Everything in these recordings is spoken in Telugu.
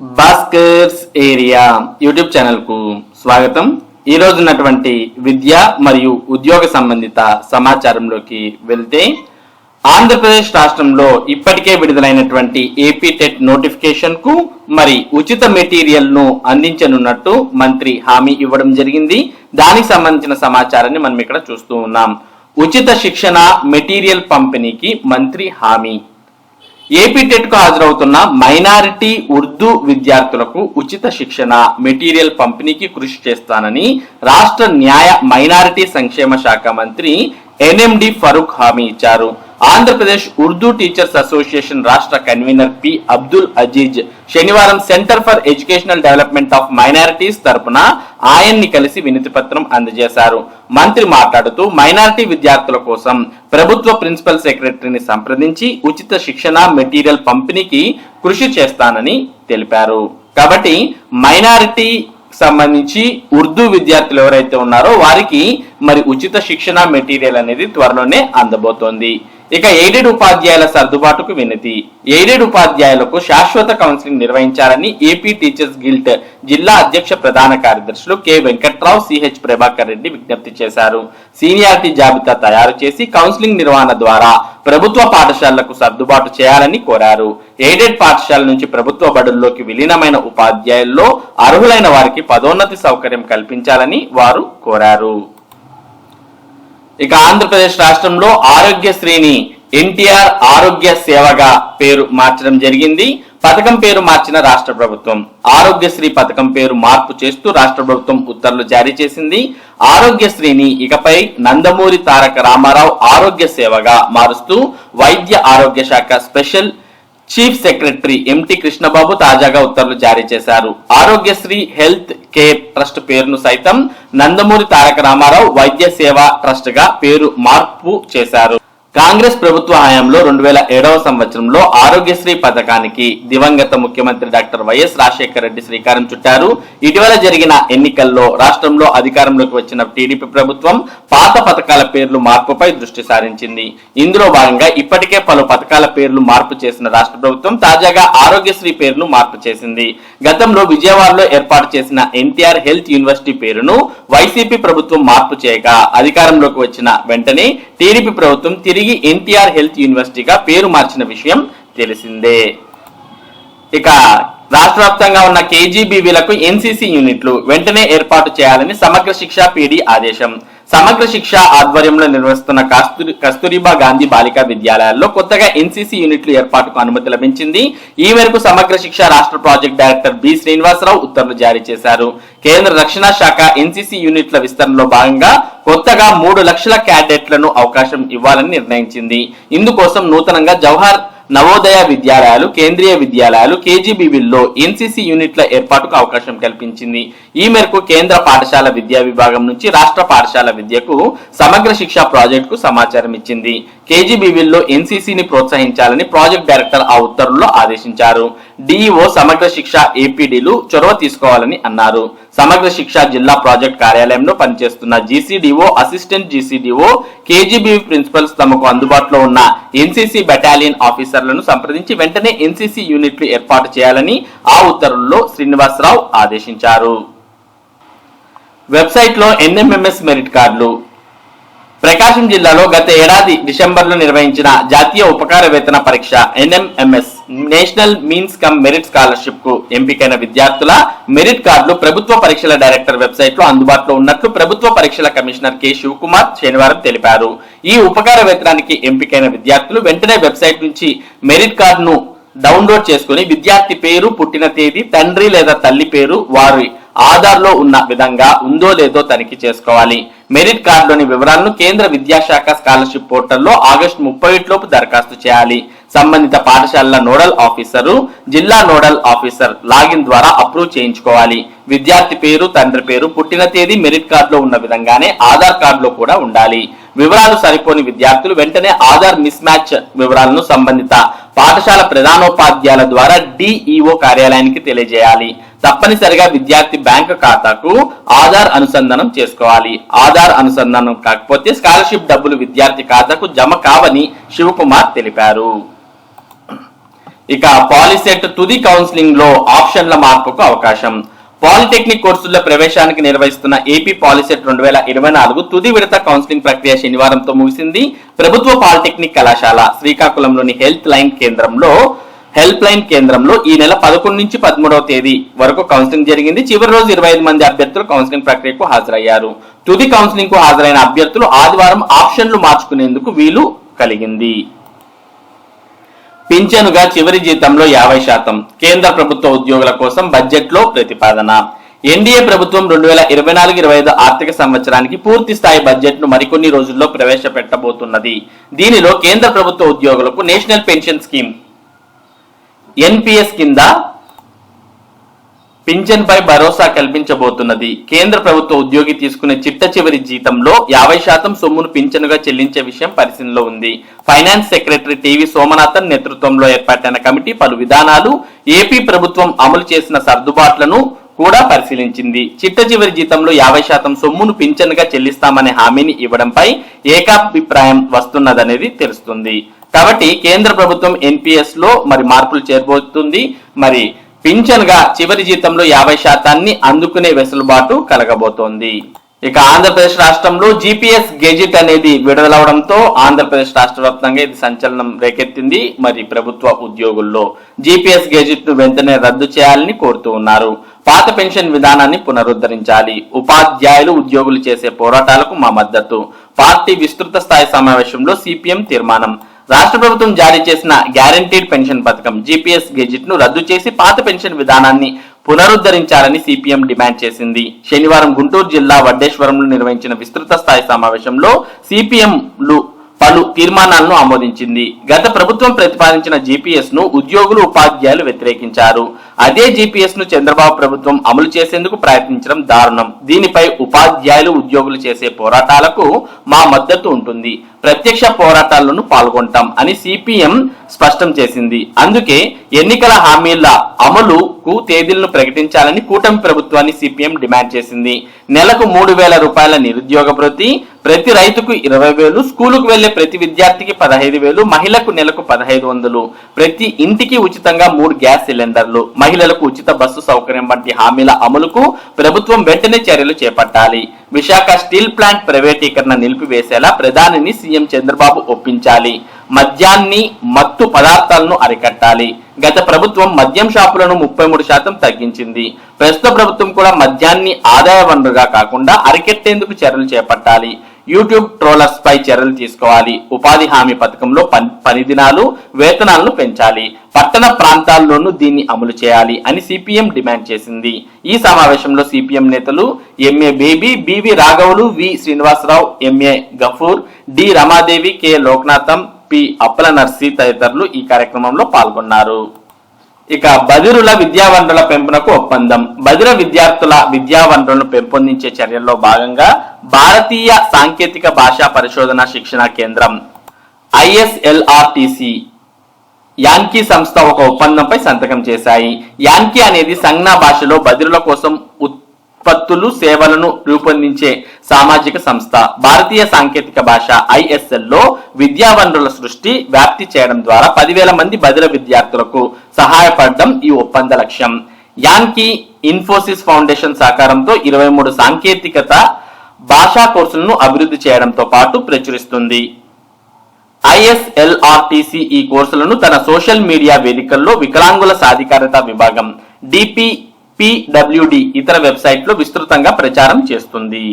భాస్కర్స్ ఏరియా యూట్యూబ్ ఛానల్కు స్వాగతం. ఈ రోజు ఉన్నటువంటి విద్య మరియు ఉద్యోగ సంబంధిత సమాచారంలోకి వెళ్తే ఆంధ్రప్రదేశ్ రాష్ట్రంలో ఇప్పటికే విడుదలైనటువంటి ఏపీ టెట్ నోటిఫికేషన్కు మరి ఉచిత మెటీరియల్ను అందించనున్నట్టు మంత్రి హామీ ఇవ్వడం జరిగింది. దానికి సంబంధించిన సమాచారాన్ని మనం ఇక్కడ చూస్తూ ఉన్నాం. ఉచిత శిక్షణ మెటీరియల్ పంపిణీకి మంత్రి హామీ ఏపీ టెట్కు హాజరవుతున్న మైనారిటీ ఉర్దూ విద్యార్థులకు ఉచిత శిక్షణ మెటీరియల్ పంపిణీకి కృషి చేస్తానని రాష్ట్ర న్యాయ మైనారిటీ సంక్షేమ శాఖ మంత్రి ఎన్ఎండి ఫరూక్ హామీ ఇచ్చారు. ఆంధ్రప్రదేశ్ ఉర్దూ టీచర్స్ అసోసియేషన్ రాష్ట్ర కన్వీనర్ పి అబ్దుల్ అజీజ్ శనివారం centre for educational development of minorities తరపున ఆయన్ని కలిసి వినతి పత్రం అందజేశారు. మంత్రి మాట్లాడుతూ మైనారిటీ విద్యార్థుల కోసం ప్రభుత్వ ప్రిన్సిపల్ సెక్రటరీని సంప్రదించి ఉచిత శిక్షణ మెటీరియల్ పంపిణీకి కృషి చేస్తానని తెలిపారు. కాబట్టి మైనారిటీ సంబంధించి ఉర్దూ విద్యార్థులు ఎవరైతే ఉన్నారో వారికి మరి ఉచిత శిక్షణ మెటీరియల్ అనేది త్వరలోనే అందబోతోంది. ఇక ఎయిడెడ్ ఉపాధ్యాయుల సర్దుబాటుకు వినతి. ఎయిడెడ్ ఉపాధ్యాయులకు శాశ్వత కౌన్సిలింగ్ నిర్వహించాలని ఏపీ టీచర్స్ గిల్ట్ జిల్లా అధ్యక్ష ప్రధాన కార్యదర్శులు కె వెంకట్రావు సిహెచ్ ప్రభాకర్ రెడ్డి విజ్ఞప్తి చేశారు. సీనియారిటీ జాబితా తయారు చేసి కౌన్సిలింగ్ నిర్వహణ ద్వారా ప్రభుత్వ పాఠశాలలకు సర్దుబాటు చేయాలని కోరారు. ఎయిడెడ్ పాఠశాల నుంచి ప్రభుత్వ బడుల్లోకి విలీనమైన ఉపాధ్యాయుల్లో అర్హులైన వారికి పదోన్నతి సౌకర్యం కల్పించాలని వారు కోరారు. ఇక ఆంధ్రప్రదేశ్ రాష్ట్రంలో ఆరోగ్యశ్రీని ఎన్టీఆర్ ఆరోగ్య సేవగా పేరు మార్చడం జరిగింది. పథకం పేరు మార్చిన రాష్ట్ర ప్రభుత్వం. ఆరోగ్యశ్రీ పథకం పేరు మార్పు చేస్తూ రాష్ట్ర ప్రభుత్వం ఉత్తర్వులు జారీ చేసింది. ఆరోగ్యశ్రీని ఇకపై నందమూరి తారక రామారావు ఆరోగ్య సేవగా మారుస్తూ వైద్య ఆరోగ్య శాఖ స్పెషల్ చీఫ్ సెక్రటరీ ఎంటి కృష్ణబాబు తాజాగా ఉత్తర్వులు జారీ చేశారు. ఆరోగ్యశ్రీ హెల్త్ కేర్ ట్రస్ట్ పేరును సైతం నందమూరి తారక రామారావు వైద్య సేవా ట్రస్ట్గా పేరు మార్పు చేశారు. కాంగ్రెస్ ప్రభుత్వ హయాంలో రెండు వేల ఏడవ సంవత్సరంలో ఆరోగ్యశ్రీ పథకానికి దివంగత ముఖ్యమంత్రి డాక్టర్ వైఎస్ రాజశేఖర రెడ్డి శ్రీకారం చుట్టారు. ఇటీవల జరిగిన ఎన్నికల్లో రాష్ట్రంలో అధికారంలోకి వచ్చిన టీడీపీ ప్రభుత్వం పాత పథకాల పేర్లు మార్పుపై దృష్టి సారించింది. ఇందులో భాగంగా ఇప్పటికే పలు పథకాల పేర్లు మార్పు చేసిన రాష్ట్ర ప్రభుత్వం తాజాగా ఆరోగ్యశ్రీ పేరును మార్పు చేసింది. గతంలో విజయవాడలో ఏర్పాటు చేసిన ఎన్టీఆర్ హెల్త్ యూనివర్సిటీ పేరును వైసీపీ ప్రభుత్వం మార్పు చేయగా అధికారంలోకి వచ్చిన వెంటనే టీడీపీ ప్రభుత్వం తిరిగి ఎన్టీఆర్ హెల్త్ యూనివర్సిటీగా పేరు మార్చిన విషయం తెలిసిందే. ఇక రాష్ట్ర వ్యాప్తంగా ఉన్న కేజీబీవీలకు ఎన్సీసీ యూనిట్లు వెంటనే ఏర్పాటు చేయాలని సమగ్ర శిక్ష పీడీ ఆదేశం. సమగ్ర శిక్ష ఆధ్వర్యంలో నిర్వహిస్తున్న కస్తూరి కస్తూరిబా గాంధీ బాలికా విద్యాలయాల్లో కొత్తగా ఎన్సీసీ యూనిట్లు ఏర్పాటుకు అనుమతి లభించింది. ఈ మేరకు సమగ్ర శిక్ష రాష్ట్ర ప్రాజెక్ట్ డైరెక్టర్ బి శ్రీనివాసరావు ఉత్తర్వులు జారీ చేశారు. కేంద్ర రక్షణ శాఖ ఎన్సీసీ యూనిట్ల విస్తరణలో భాగంగా కొత్తగా మూడు లక్షల క్యాడెట్లను అవకాశం ఇవ్వాలని నిర్ణయించింది. ఇందుకోసం నూతనంగా జవహర్ నవోదయ విద్యాలయాలు కేంద్రీయ విద్యాలయాలు కేజీబీవీల్లో ఎన్సీసీ యూనిట్ల ఏర్పాటుకు అవకాశం కల్పించింది. ఈ మేరకు కేంద్ర పాఠశాల విద్యా విభాగం నుంచి రాష్ట్ర పాఠశాల విద్యకు సమగ్ర శిక్ష ప్రాజెక్టుకు సమాచారం ఇచ్చింది. కేజీబీవీల్లో ఎన్సీసీని ప్రోత్సహించాలని ప్రాజెక్ట్ డైరెక్టర్ ఆ ఉత్తర్వుల్లో ఆదేశించారు. డిఈఓ సమగ్ర శిక్ష ఏపీడీలు చొరవ తీసుకోవాలని అన్నారు. సమగ్ర శిక్ష జిల్లా ప్రాజెక్ట్ కార్యాలయంలో పనిచేస్తున్న GCDO assistant GCDO KGB principals తమకు అందుబాటులో ఉన్న ఎన్సీసీ బెటాలియన్ ఆఫీసర్లను సంప్రదించి వెంటనే ఎన్సీసీ యూనిట్లు ఏర్పాటు చేయాలని ఆ ఉత్తర్వుల్లో శ్రీనివాసరావు ఆదేశించారు. వెబ్సైట్లో ఎన్ఎంఎంఎస్ మెరిట్ కార్డులు ప్రకాశం జిల్లాలో గత ఏడాది డిసెంబర్లో నిర్వహించిన జాతీయ ఉపకార వేతన పరీక్ష NMMS national means cum merit స్కాలర్షిప్కు ఎంపికైన విద్యార్థుల మెరిట్ కార్డులు ప్రభుత్వ పరీక్షల డైరెక్టర్ వెబ్సైట్లో అందుబాటులో ఉన్నట్లు ప్రభుత్వ పరీక్షల కమిషనర్ కె. శివకుమార్ శనివారం తెలిపారు. ఈ ఉపకార వేతనానికి ఎంపికైన విద్యార్థులు వెంటనే వెబ్సైట్ నుంచి మెరిట్ కార్డును డౌన్లోడ్ చేసుకుని విద్యార్థి పేరు పుట్టిన తేదీ తండ్రి లేదా తల్లి పేరు వారి ఆధార్లో ఉన్న విధంగా ఉందో లేదో తనిఖీ చేసుకోవాలి. మెరిట్ కార్డులోని వివరాలను కేంద్ర విద్యాశాఖ స్కాలర్షిప్ పోర్టల్లో ఆగస్టు ముప్పై లోపు దరఖాస్తు చేయాలి. సంబంధిత పాఠశాలల నోడల్ ఆఫీసరు జిల్లా నోడల్ ఆఫీసర్ లాగిన్ ద్వారా అప్రూవ్ చేయించుకోవాలి. విద్యార్థి పేరు తండ్రి పేరు పుట్టిన తేదీ మెరిట్ కార్డులో ఉన్న విధంగానే ఆధార్ కార్డులో కూడా ఉండాలి. వివరాలు సరిపోని విద్యార్థులు వెంటనే ఆధార్ మిస్ మ్యాచ్ వివరాలను సంబంధిత పాఠశాల ప్రధానోపాధ్యాయుల ద్వారా డిఈఓ కార్యాలయానికి తెలియజేయాలి. తప్పనిసరిగా విద్యార్థి బ్యాంకు ఖాతాకు ఆధార్ అనుసంధానం చేసుకోవాలి. ఆధార్ అనుసంధానం కాకపోతే స్కాలర్షిప్ డబ్బులు విద్యార్థి ఖాతాకు జమ కావని శివకుమార్ తెలిపారు. ఇక పాలిసెట్ తుది కౌన్సిలింగ్లో ఆప్షన్ల మార్పుకు అవకాశం. పాలిటెక్నిక్ కోర్సుల్లో ప్రవేశానికి నిర్వహిస్తున్న ఏపీ పాలిసెట్ రెండు వేల ఇరవై నాలుగు తుది విడత కౌన్సిలింగ్ ప్రక్రియ శనివారంతో ముగిసింది. ప్రభుత్వ పాలిటెక్నిక్ కళాశాల శ్రీకాకుళంలోని హెల్త్ లైన్ కేంద్రంలో హెల్ప్ లైన్ కేంద్రంలో ఈ నెల పదకొండు నుంచి పదమూడవ తేదీ వరకు కౌన్సిలింగ్ జరిగింది. చివరి రోజు ఇరవై ఐదు మంది అభ్యర్థులు కౌన్సిలింగ్ ప్రక్రియకు హాజరయ్యారు. తుది కౌన్సిలింగ్కు హాజరైన అభ్యర్థులు ఆదివారం ఆప్షన్లు మార్చుకునేందుకు వీలు కలిగింది. పింఛనుగా చివరి జీతంలో యాభై శాతం. కేంద్ర ప్రభుత్వ ఉద్యోగుల కోసం బడ్జెట్లో ప్రతిపాదన. ఎన్డీఏ ప్రభుత్వం రెండు వేల ఇరవై నాలుగు ఇరవై ఐదు ఆర్థిక సంవత్సరానికి పూర్తి స్థాయి బడ్జెట్ను మరికొన్ని రోజుల్లో ప్రవేశపెట్టబోతున్నది. దీనిలో కేంద్ర ప్రభుత్వ ఉద్యోగులకు నేషనల్ పెన్షన్ స్కీమ్ ఎన్పిఎస్ కింద పింఛన్ పై భరోసా కల్పించబోతున్నది. కేంద్ర ప్రభుత్వ ఉద్యోగి తీసుకునే చిట్ట చివరి జీతంలో యాభై శాతం సొమ్మును పింఛనుగా చెల్లించే విషయం పరిశీలనలో ఉంది. ఫైనాన్స్ సెక్రటరీ టీవీ సోమనాథన్ నేతృత్వంలో ఏర్పాటైన కమిటీ పలు విధానాలు ఏపీ ప్రభుత్వం అమలు చేసిన సర్దుబాట్లను కూడా పరిశీలించింది. చిట్ట చివరి జీతంలో యాభై శాతం సొమ్మును పింఛన్గా చెల్లిస్తామనే హామీని ఇవ్వడంపై ఏకాభిప్రాయం వస్తున్నదనేది తెలుస్తుంది. కాబట్టి కేంద్ర ప్రభుత్వం ఎన్పిఎస్లో మరి మార్పులు చేరబోతుంది. మరి పింఛన్గా చివరి జీతంలో యాభై శాతాన్ని అందుకునే వెసులుబాటు కలగబోతోంది. ఇక ఆంధ్రప్రదేశ్ రాష్ట్రంలో జీపీఎస్ గెజిట్ అనేది విడుదలవడంతో ఆంధ్రప్రదేశ్ రాష్ట్ర వ్యాప్తంగా ఇది సంచలనం రేకెత్తింది మరి ప్రభుత్వ ఉద్యోగుల్లో. జీపీఎస్ గెజిట్ను వెంటనే రద్దు చేయాలని కోరుతూ ఉన్నారు. పాత పెన్షన్ విధానాన్ని పునరుద్ధరించాలి. ఉపాధ్యాయులు ఉద్యోగులు చేసే పోరాటాలకు మా మద్దతు. పార్టీ విస్తృత స్థాయి సమావేశంలో సిపిఎం తీర్మానం. రాష్ట్ర ప్రభుత్వం జారీ చేసిన గ్యారంటీడ్ పెన్షన్ పథకం జీపీఎస్ గెజిట్ను రద్దు చేసి పాత పెన్షన్ విధానాన్ని పునరుద్ధరించాలని సిపిఎం డిమాండ్ చేసింది. శనివారం గుంటూరు జిల్లా వడ్డేశ్వరంలో నిర్వహించిన విస్తృత స్థాయి సమావేశంలో సిపిఎంలు పలు తీర్మానాలను ఆమోదించింది. గత ప్రభుత్వం ప్రతిపాదించిన జీపీఎస్ను ఉద్యోగులు ఉపాధ్యాయులు వ్యతిరేకించారు. అదే జీపీఎస్ను చంద్రబాబు ప్రభుత్వం అమలు చేసేందుకు ప్రయత్నించడం దారుణం. దీనిపై ఉపాధ్యాయులు ఉద్యోగులు చేసే పోరాటాలకు మా మద్దతు ఉంటుంది. ప్రత్యక్ష పోరాటాల్లోనూ పాల్గొంటాం అని సిపిఎం స్పష్టం చేసింది. అందుకే ఎన్నికల హామీల అమలుకు తేదీలను ప్రకటించాలని కూటమి ప్రభుత్వాన్ని సిపిఎం డిమాండ్ చేసింది. నెలకు మూడు వేల రూపాయల నిరుద్యోగ భృతి ప్రతి రైతుకు ఇరవై వేలు స్కూలుకు వెళ్ళే ప్రతి విద్యార్థికి పదహైదు వేలు మహిళకు నెలకు పదహైదు వందలు ప్రతి ఇంటికి ఉచితంగా మూడు గ్యాస్ సిలిండర్లు. మహిళలకు ఉచిత బస్సు సౌకర్యం వంటి హామీల అమలుకు ప్రభుత్వం వెంటనే చర్యలు చేపట్టాలి. విశాఖ స్టీల్ ప్లాంట్ ప్రైవేటీకరణ నిలిపివేసేలా ప్రధానిని సీఎం చంద్రబాబు ఒప్పించాలి. మద్యాన్ని మత్తు పదార్థాలను అరికట్టాలి. గత ప్రభుత్వం మద్యం షాపులను ముప్పై మూడు శాతం తగ్గించింది. ప్రస్తుత ప్రభుత్వం కూడా మద్యాన్ని ఆదాయ వనరుగా కాకుండా అరికెట్టేందుకు చర్యలు చేపట్టాలి. యూట్యూబ్ ట్రోలర్స్ పై చర్యలు తీసుకోవాలి. ఉపాధి హామీ పథకంలో పని పని దినాలు వేతనాలను పెంచాలి. పట్టణ ప్రాంతాల్లోనూ దీన్ని అమలు చేయాలి అని సిపిఎం డిమాండ్ చేసింది. ఈ సమావేశంలో సిపిఎం నేతలు MA Baby BV రాఘవులు V. Srinivasarao MA Gafoor D. Ramadevi K. Loknatham P. Appala Narsi తదితరులు ఈ కార్యక్రమంలో పాల్గొన్నారు. ఇక బదిరుల విద్యా వనరుల పెంపునకు ఒప్పందం. బదిర విద్యార్థుల విద్యా వనరులను పెంపొందించే చర్యల్లో భాగంగా భారతీయ సాంకేతిక భాషా పరిశోధన శిక్షణ కేంద్రం ఐఎస్ఎల్ఆర్టీసీ యాంకీ సంస్థ ఒక ఒప్పందంపై సంతకం చేశాయి. యాంకీ అనేది సంజ్ఞా భాషలో బదిరుల కోసం ఉత్పత్తులు సేవలను రూపొందించే సామాజిక సంస్థ. భారతీయ సాంకేతిక భాష ఐఎస్ఎల్లో విద్యా వనరుల సృష్టి వ్యాప్తి చేయడం ద్వారా పదివేల మంది బదిల విద్యార్థులకు సహాయపడడం ఈ ఒప్పంద లక్ష్యం. యాన్కీ ఇన్ఫోసిస్ ఫౌండేషన్ సహకారంతో ఇరవై మూడు సాంకేతికత భాషా కోర్సులను అభివృద్ధి చేయడంతో పాటు ప్రచురిస్తుంది. ఐఎస్ఎల్ఆర్టీసీ ఈ కోర్సులను తన సోషల్ మీడియా వేదికల్లో వికలాంగుల సాధికారత విభాగం డిపి పిడబ్ల్యూడి ఇతర వెబ్సైట్లు విస్తృతంగా ప్రచారం చేస్తుంది.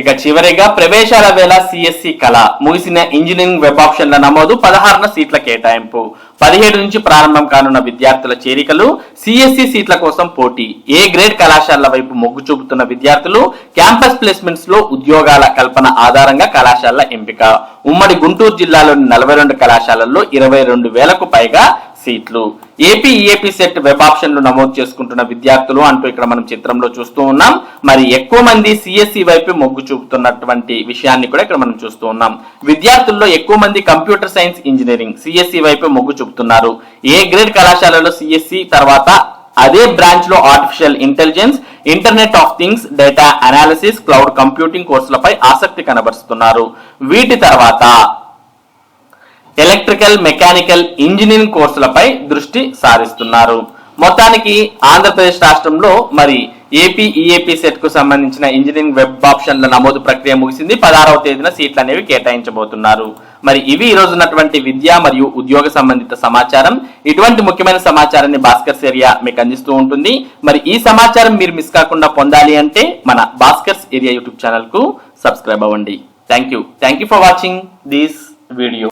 ఇక చివరిగా ప్రవేశాల వేళ సిఎస్సి కళ ముగిసిన ఇంజనీరింగ్ వెబ్ ఆప్షన్ల నమోదు పదహారున సీట్ల కేటాయింపు. పదిహేడు నుంచి ప్రారంభం కానున్న విద్యార్థుల చేరికలు సిఎస్సి సీట్ల కోసం పోటీ. ఏ గ్రేడ్ కళాశాలల వైపు మొగ్గు చూపుతున్న విద్యార్థులు క్యాంపస్ ప్లేస్మెంట్స్లో ఉద్యోగాల కల్పన ఆధారంగా కళాశాలల ఎంపిక. ఉమ్మడి గుంటూరు జిల్లాలోని నలభై రెండు కళాశాలల్లో ఇరవై రెండు వేలకు పైగా సీట్లు. ఏపీ ఈఏపీ సెట్ వెబ్ ఆప్షన్లు నమోదు చేసుకుంటున్న విద్యార్థులు అంటూ ఇక్కడ మనం చిత్రంలో చూస్తూ ఉన్నాం. మరి ఎక్కువ మంది సిఎస్సి వైపు మొగ్గు చూపుతున్నటువంటి విషయాన్ని కూడా ఇక్కడ మనం చూస్తూ ఉన్నాం. విద్యార్థుల్లో ఎక్కువ మంది కంప్యూటర్ సైన్స్ ఇంజనీరింగ్ సిఎస్సి వైపు మొగ్గు చూపుతున్నారు. ఏ గ్రేడ్ కళాశాలలో సిఎస్సి తర్వాత అదే బ్రాంచ్లో artificial intelligence internet of things data analysis cloud computing కోర్సులపై ఆసక్తి కనబరుస్తున్నారు. వీటి తర్వాత ఎలక్ట్రికల్ మెకానికల్ ఇంజనీరింగ్ కోర్సులపై దృష్టి సారిస్తున్నారు. మొత్తానికి ఆంధ్రప్రదేశ్ రాష్ట్రంలో మరి ఏపీ ఈఏపీ సెట్కు సంబంధించిన ఇంజనీరింగ్ వెబ్ ఆప్షన్ల నమోదు ప్రక్రియ ముగిసింది. పదహారవ తేదీన సీట్లు అనేవి కేటాయించబోతున్నారు. మరి ఇవి ఈ రోజు ఉన్నటువంటి విద్య మరియు ఉద్యోగ సంబంధిత సమాచారం. ఇటువంటి ముఖ్యమైన సమాచారాన్ని భాస్కర్స్ ఏరియా మీకు అందిస్తూ ఉంటుంది. మరి ఈ సమాచారం మీరు మిస్ కాకుండా పొందాలి అంటే మన భాస్కర్స్ ఏరియా యూట్యూబ్ ఛానల్కు సబ్స్క్రైబ్ అవ్వండి. Thank you thank you for watching this video.